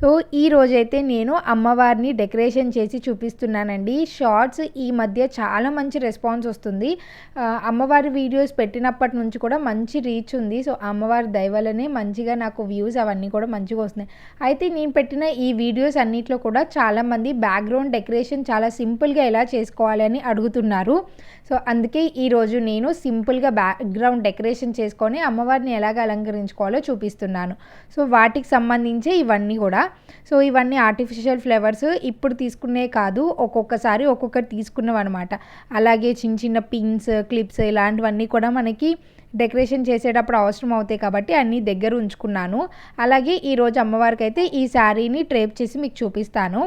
So ఈ రోజైతే నేను అమ్మవారిని డెకరేషన్ చేసి చూపిస్తున్నానండి. షార్ట్స్ ఈ మధ్య చాలా మంచి రెస్పాన్స్ వస్తుంది. అమ్మవారి వీడియోస్ పెట్టినప్పటి నుంచి కూడా మంచి రీచ్ ఉంది. సో అమ్మవారి దయవలనే మంచిగా నాకు వ్యూస్ అవన్నీ కూడా మంచిగా వస్తున్నాయి. అయితే నేను పెట్టిన ఈ వీడియోస్ అన్నిట్లో కూడా చాలామంది బ్యాక్గ్రౌండ్ డెకరేషన్ చాలా సింపుల్గా ఎలా చేసుకోవాలి అని అడుగుతున్నారు. సో అందుకే ఈరోజు నేను సింపుల్గా బ్యాక్గ్రౌండ్ డెకరేషన్ చేసుకొని అమ్మవారిని ఎలాగ అలంకరించుకోవాలో చూపిస్తున్నాను. సో వాటికి సంబంధించి ఇవన్నీ కూడా సో ఇవన్నీ ఆర్టిఫిషియల్ ఫ్లేవర్స్ ఇప్పుడు తీసుకునే కాదు ఒక్కొక్కసారి ఒక్కొక్కటి తీసుకున్నాం అనమాట అలాగే చిన్న చిన్న పిన్స్ క్లిప్స్ ఇలాంటివన్నీ కూడా మనకి డెకరేషన్ చేసేటప్పుడు అవసరం అవుతాయి కాబట్టి అన్నీ దగ్గర ఉంచుకున్నాను. అలాగే ఈరోజు అమ్మవారికి అయితే ఈ శారీని ట్రేప్ చేసి మీకు చూపిస్తాను.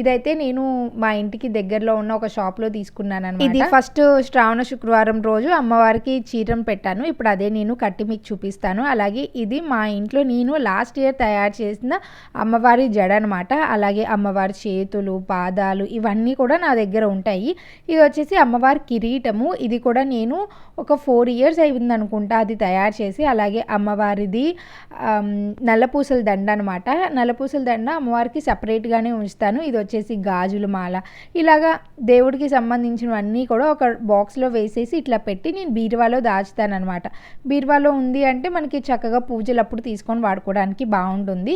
ఇదైతే నేను మా ఇంటికి దగ్గరలో ఉన్న ఒక షాప్లో తీసుకున్నాను అనమాట ఇది ఫస్ట్ శ్రావణ శుక్రవారం రోజు అమ్మవారికి చీరం పెట్టాను. ఇప్పుడు అదే నేను కట్టి మీకు చూపిస్తాను. అలాగే ఇది మా ఇంట్లో నేను లాస్ట్ ఇయర్ తయారు చేసిన అమ్మవారి జడ అనమాట అలాగే అమ్మవారి చేతులు పాదాలు ఇవన్నీ కూడా నా దగ్గర ఉంటాయి. ఇది వచ్చేసి అమ్మవారి కిరీటము. ఇది కూడా నేను ఒక ఫోర్ ఇయర్స్ అయింది అనుకుంటా అది తయారు చేసి. అలాగే అమ్మవారిది నల్లపూసల దండ అనమాట నల్లపూసల దండ అమ్మవారికి సపరేట్గానే ఉంచుతాను. ఇది వచ్చేసి గాజుల మాల. ఇలాగా దేవుడికి సంబంధించినవన్నీ కూడా ఒక బాక్స్లో వేసేసి ఇట్లా పెట్టి నేను బీరువాలో దాచుతానమాట బీరువాలో ఉంది అంటే మనకి చక్కగా పూజలు అప్పుడు తీసుకొని వాడుకోవడానికి బాగుంటుంది.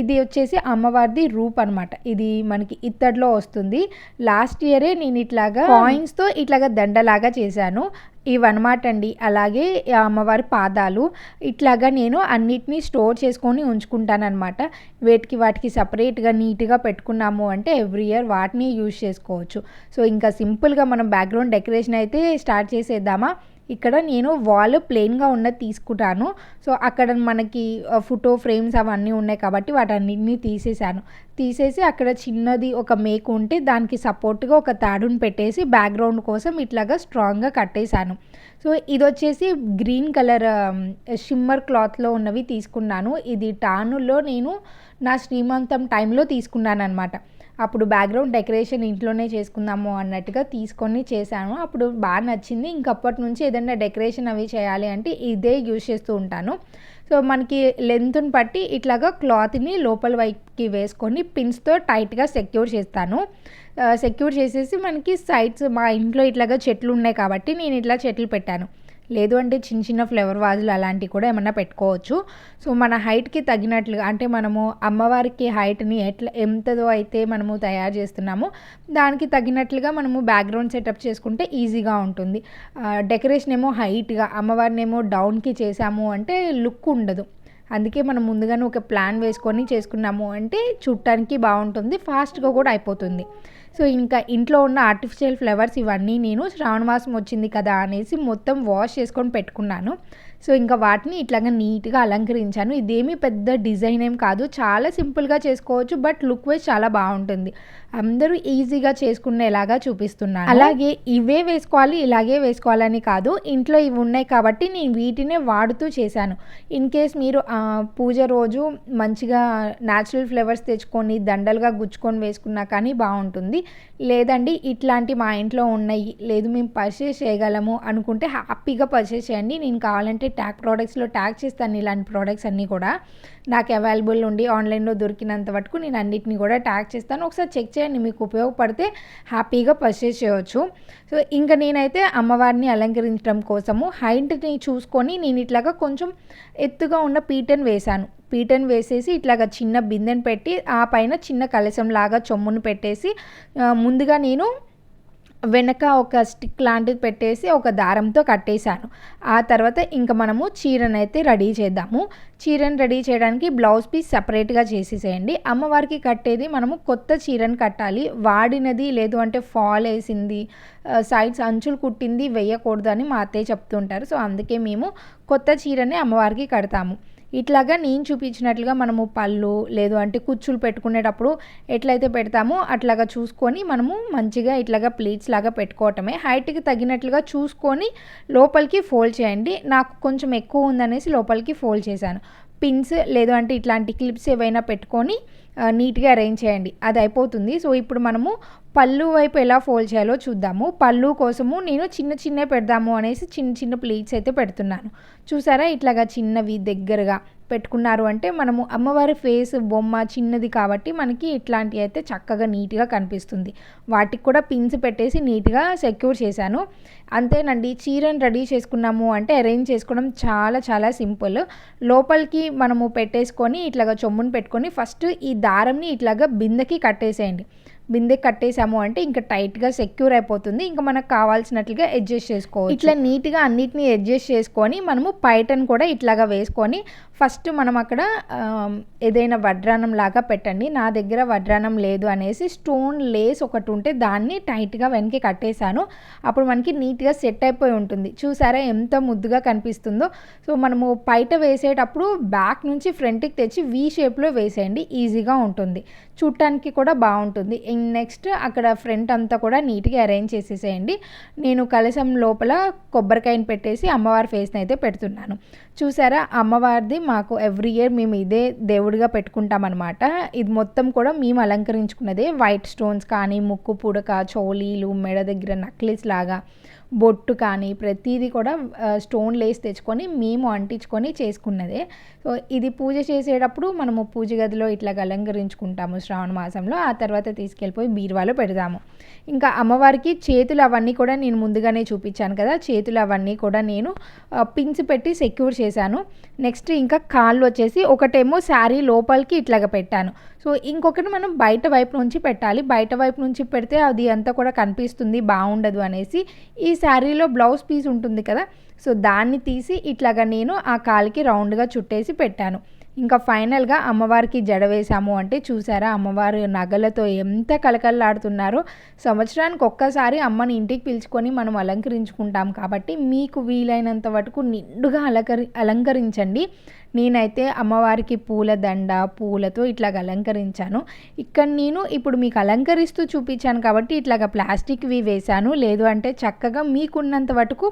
ఇది వచ్చేసి అమ్మవారిది రూప్ అనమాట ఇది మనకి ఇత్తడిలో వస్తుంది. లాస్ట్ ఇయరే నేను ఇట్లాగా కాయిన్స్తో ఇట్లాగా దండలాగా చేశాను. ఇవన్నమాట అండి అలాగే అమ్మవారి పాదాలు ఇట్లాగా నేను అన్నిటినీ స్టోర్ చేసుకొని ఉంచుకుంటానమాట వేటికి వాటికి సపరేట్గా నీట్గా పెట్టుకున్నాము అంటే ఎవ్రీ ఇయర్ వాటిని యూజ్ చేసుకోవచ్చు. సో ఇంకా సింపుల్గా మనం బ్యాక్గ్రౌండ్ డెకరేషన్ అయితే స్టార్ట్ చేసేద్దామా? ఇక్కడ నేను వాల్ ప్లెయిన్గా ఉన్నది తీసుకుంటాను. సో అక్కడ మనకి ఫోటో ఫ్రేమ్స్ అవన్నీ ఉన్నాయి కాబట్టి వాటన్నిటిని తీసేసాను తీసేసి అక్కడ చిన్నది ఒక మేకు ఉంటే దానికి సపోర్ట్గా ఒక తాడుని పెట్టేసి బ్యాక్గ్రౌండ్ కోసం ఇట్లాగా స్ట్రాంగ్గా కట్టేశాను. సో ఇది వచ్చేసి గ్రీన్ కలర్ షిమ్మర్ క్లాత్లో ఉన్నవి తీసుకున్నాను. ఇది టానులో నేను నా శ్రీమంతం టైంలో తీసుకున్నాను అనమాట అప్పుడు బ్యాక్గ్రౌండ్ డెకరేషన్ ఇంట్లోనే చేసుకుందాము అన్నట్టుగా తీసుకొని చేశాను. అప్పుడు బాగా నచ్చింది. ఇంకప్పటి నుంచి ఏదైనా డెకరేషన్ అవి చేయాలి అంటే ఇదే యూజ్ చేస్తూ ఉంటాను. సో మనకి లెంత్ని బట్టి ఇట్లాగా క్లాత్ని లోపల వైపుకి వేసుకొని పిన్స్తో టైట్గా సెక్యూర్ చేస్తాను. సెక్యూర్ చేసేసి మనకి సైడ్స్ మా ఇంట్లో ఇట్లాగా చెట్లు ఉన్నాయి కాబట్టి నేను ఇట్లా చెట్లు పెట్టాను. లేదు అంటే చిన్న చిన్న ఫ్లవర్ వాజులు అలాంటివి కూడా ఏమన్నా పెట్టుకోవచ్చు. సో మన హైట్కి తగినట్లుగా అంటే మనము అమ్మవారికి హైట్ని ఎట్లా ఎంతదో అయితే మనము తయారు చేస్తున్నామో దానికి తగినట్లుగా మనము బ్యాక్గ్రౌండ్ సెటప్ చేసుకుంటే ఈజీగా ఉంటుంది. డెకరేషన్ ఏమో హైట్గా అమ్మవారిని ఏమో డౌన్కి చేసాము అంటే లుక్ ఉండదు. అందుకే మనం ముందుగానే ఒక ప్లాన్ వేసుకొని చేసుకున్నాము అంటే చూడటానికి బాగుంటుంది ఫాస్ట్గా కూడా అయిపోతుంది. సో ఇంకా ఇంట్లో ఉన్న ఆర్టిఫిషియల్ ఫ్లవర్స్ ఇవన్నీ నేను శ్రావణ మాసం వచ్చింది కదా అనేసి మొత్తం వాష్ చేసుకొని పెట్టుకున్నాను. సో ఇంకా వాటిని ఇట్లాగా నీట్గా అలంకరించాను. ఇదేమీ పెద్ద డిజైన్ ఏం కాదు. చాలా సింపుల్గా చేసుకోవచ్చు బట్ లుక్ వైజ్ చాలా బాగుంటుంది. అందరూ ఈజీగా చేసుకునేలాగా చూపిస్తున్నాను. అలాగే ఇవే వేసుకోవాలి ఇలాగే వేసుకోవాలని కాదు. ఇంట్లో ఇవి ఉన్నాయి కాబట్టి నేను వీటినే వాడుతూ చేశాను. ఇన్ కేస్ మీరు పూజ రోజు మంచిగా న్యాచురల్ ఫ్లేవర్స్ తెచ్చుకొని దండలుగా గుచ్చుకొని వేసుకున్నా కానీ బాగుంటుంది. లేదండి ఇట్లాంటి మా ఇంట్లో ఉన్నాయి లేదు మేము పర్చేస్ చేయగలము అనుకుంటే హ్యాపీగా పర్చేస్ చేయండి. నేను కావాలంటే ట్యాగ్ ప్రోడక్ట్స్లో ట్యాగ్ చేస్తాను ఇలాంటి ప్రోడక్ట్స్ అన్నీ కూడా. నాకు అవైలబుల్ ఉండి ఆన్లైన్లో దొరికినంత వరకు నేను అన్నిటిని కూడా ట్యాగ్ చేస్తాను. ఒకసారి చెక్ చేయండి మీకు ఉపయోగపడితే హ్యాపీగా పర్చేస్ చేయవచ్చు సో ఇంకా నేనైతే అమ్మవారిని అలంకరించడం కోసము హైట్ని చూసుకొని నేను ఇట్లాగా కొంచెం ఎత్తుగా ఉన్న పీటను వేశాను. పీటను వేసేసి ఇట్లాగా చిన్న బిందెను పెట్టి ఆ పైన చిన్న కలశం లాగా చొమ్మును పెట్టేసి ముందుగా నేను వెనక ఒక స్టిక్ లాంటిది పెట్టేసి ఒక దారంతో కట్టేశాను. ఆ తర్వాత ఇంకా మనము చీరను అయితే రెడీ చేద్దాము. చీరను రెడీ చేయడానికి బ్లౌజ్ పీస్ సపరేట్గా చేసేసేయండి. అమ్మవారికి కట్టేది మనము కొత్త చీరను కట్టాలి. వాడినది లేదు అంటే ఫాల్ వేసింది సైడ్స్ అంచులు కుట్టింది వేయకూడదు అని మా అత్తయ్య చెప్తుంటారు సో అందుకే మేము కొత్త చీరని అమ్మవారికి కడతాము. ఇట్లాగా నేను చూపించినట్లుగా మనము పళ్ళు లేదు అంటే కుచ్చులు పెట్టుకునేటప్పుడు ఎట్లయితే పెడతామో అట్లాగా చూసుకొని మనము మంచిగా ఇట్లాగా ప్లీట్స్ లాగా పెట్టుకోవటమే. హైట్కి తగినట్లుగా చూసుకొని లోపలికి ఫోల్డ్ చేయండి. నాకు కొంచెం ఎక్కువ ఉందనేసి లోపలికి ఫోల్డ్ చేశాను. పిన్స్ లేదు అంటే ఇట్లాంటి క్లిప్స్ ఏవైనా పెట్టుకొని నీట్గా అరేంజ్ చేయండి. అది అయిపోతుంది. సో ఇప్పుడు మనము పళ్ళు వైపు ఎలా ఫోల్డ్ చేయాలో చూద్దాము. పళ్ళు కోసము నేను చిన్న చిన్న పెడదాము అనేసి చిన్న చిన్న ప్లేట్స్ అయితే పెడుతున్నాను. చూసారా? ఇట్లాగా చిన్నవి దగ్గరగా పెట్టుకున్నారు అంటే మనము అమ్మవారి ఫేస్ బొమ్మ చిన్నది కాబట్టి మనకి ఇట్లాంటివి అయితే చక్కగా నీట్గా కనిపిస్తుంది. వాటికి కూడా పిన్స్ పెట్టేసి నీట్గా సెక్యూర్ చేశాను. అంతేనండి చీరను రెడీ చేసుకున్నాము అంటే అరేంజ్ చేసుకోవడం చాలా చాలా సింపుల్ లోపలికి మనము పెట్టేసుకొని ఇట్లాగా చొమ్మును పెట్టుకొని ఫస్ట్ ఈ దారంని ఇట్లాగా బిందెకి కట్టేసేయండి. బిందె కట్టేసాము అంటే ఇంకా టైట్గా సెక్యూర్ అయిపోతుంది. ఇంకా మనకు కావాల్సినట్లుగా అడ్జస్ట్ చేసుకోవచ్చు. ఇట్లా నీట్గా అన్నిటిని అడ్జస్ట్ చేసుకొని మనము పైటన్ కూడా ఇట్లాగా వేసుకొని ఫస్ట్ మనం అక్కడ ఏదైనా వడ్రానం లాగా పెట్టండి. నా దగ్గర వడ్రానం లేదు అనేసి స్టోన్ లేస్ ఒకటి ఉంటే దాన్ని టైట్గా వెనక్కి కట్టేశాను. అప్పుడు మనకి నీట్గా సెట్ అయిపోయి ఉంటుంది. చూసారా ఎంత ముద్దుగా కనిపిస్తుందో. సో మనము బయట వేసేటప్పుడు బ్యాక్ నుంచి ఫ్రంట్కి తెచ్చి వీ షేప్లో వేసేయండి. ఈజీగా ఉంటుంది. చూడటానికి కూడా బాగుంటుంది. నెక్స్ట్ అక్కడ ఫ్రంట్ అంతా కూడా నీట్గా అరేంజ్ చేసేసేయండి. నేను కలసం లోపల కొబ్బరికాయని పెట్టేసి అమ్మవారి ఫేస్ని అయితే పెడుతున్నాను. చూసారా? అమ్మవారిది మాకు ఎవ్రీ ఇయర్ మేము ఇదే దేవుడిగా పెట్టుకుంటామన్నమాట. ఇది మొత్తం కూడా మేము అలంకరించుకున్నదే వైట్ స్టోన్స్ కానీ ముక్కు పుడక చోలీలు మెడ దగ్గర నక్లెస్ లాగా బొట్టు కానీ ప్రతిదీ కూడా స్టోన్ లేసి తెచ్చుకొని మేము అంటించుకొని చేసుకున్నదే. సో ఇది పూజ చేసేటప్పుడు మనము పూజ గదిలో ఇట్లా అలంకరించుకుంటాము శ్రావణ మాసంలో. ఆ తర్వాత తీసుకెళ్ళిపోయి బీరువాలో పెడదాము ఇంకా అమ్మవారికి చేతులు అవన్నీ కూడా నేను ముందుగానే చూపించాను కదా. చేతులు అవన్నీ కూడా నేను పిన్స్ పెట్టి సెక్యూర్ చేశాను. నెక్స్ట్ ఇంకా కాళ్ళు వచ్చేసి ఒకటేమో శారీ లోపలికి ఇట్లాగా పెట్టాను. సో ఇంకొకటి మనం బయట వైపు నుంచి పెట్టాలి. బయట వైపు నుంచి పెడితే అది అంతా కూడా కనిపిస్తుంది బాగుండదు అనేసి ఈ శారీలో బ్లౌజ్ పీస్ ఉంటుంది కదా సో దాన్ని తీసి ఇట్లాగా నేను ఆ కాలికి రౌండ్గా చుట్టేసి పెట్టాను. ఇంకా ఫైనల్గా అమ్మవారికి జడ వేసాము అంటే చూసారా అమ్మవారు నగలతో ఎంత కలకల్లాడుతున్నారో సంవత్సరానికి ఒక్కసారి అమ్మని ఇంటికి పిలుచుకొని మనం అలంకరించుకుంటాం కాబట్టి మీకు వీలైనంత వరకు నిండుగా అలంకరి అలంకరించండి. నేనైతే అమ్మవారికి పూల దండ పూలతో ఇట్లాగ అలంకరించాను. ఇక్కడ నేను ఇప్పుడు మీకు అలంకరిస్తూ చూపించాను కాబట్టి ఇట్లాగ ప్లాస్టిక్వి వేశాను. లేదు అంటే చక్కగా మీకున్నంత వరకు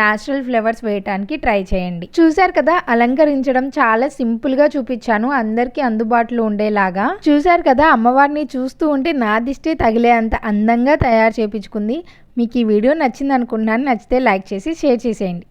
న్యాచురల్ ఫ్లేవర్స్ వేయటానికి ట్రై చేయండి. చూసారు కదా అలంకరించడం చాలా సింపుల్గా చూపించాను. అందరికీ అందుబాటులో ఉండేలాగా. చూసారు కదా అమ్మవారిని చూస్తూ ఉంటే నా దిష్టి తగిలే అంత అందంగా తయారు చేయించుకుంది మీకు ఈ వీడియో నచ్చింది అనుకుంటున్నాను నచ్చితే లైక్ చేసి షేర్ చేసేయండి.